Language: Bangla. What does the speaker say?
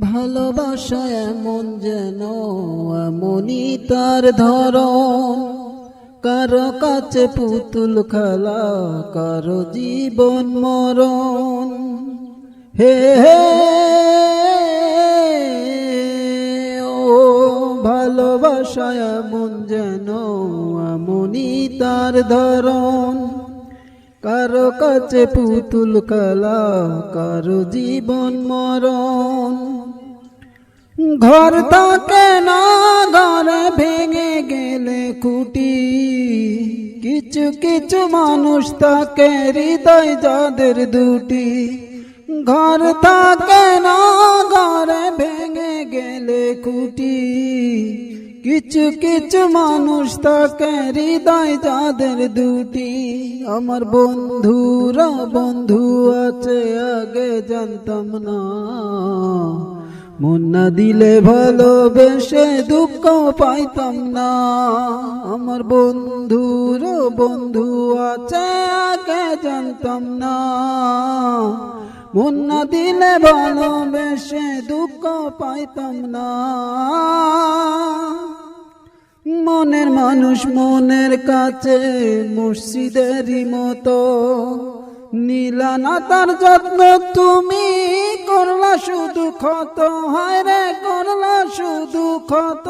ভালোবাসা এমন যেন এমনই তার ধরন। কারও কাছে পুতুল খেলা, কারও জীবন মরণ। হে হে, ও ভালোবাসা এমন যেন তার ধরন। কারও কাছে পুতুল খেলা, কারও জীবন মরণ। ঘর থাকে না ঘরে ভেঙে গেলে খুঁটি কিছু কিছু মানুষ থাকে হৃদয় যাদের দুটি। ঘর থাকে না ঘরে ভেঙে গেলে খুঁটি কিছু কিছু মানুষ থাকে হৃদয় যাদের দুটি। আমার বন্ধুরা বন্ধু আছে আগে জানতাম না। মন না দিলে ভালোবেসে দুঃখ পাইতাম না। আমার বন্ধুর বন্ধু আছে, আগে জানতাম না। মন না দিলে ভালোবেসে দুঃখ পাইতাম না। মনের মানুষ মনের কাছে মসজিদেরই মতো। নীলা না তার যত্ন তুমি শুধু ক্ষত হায় রে করলা শুধু ক্ষত।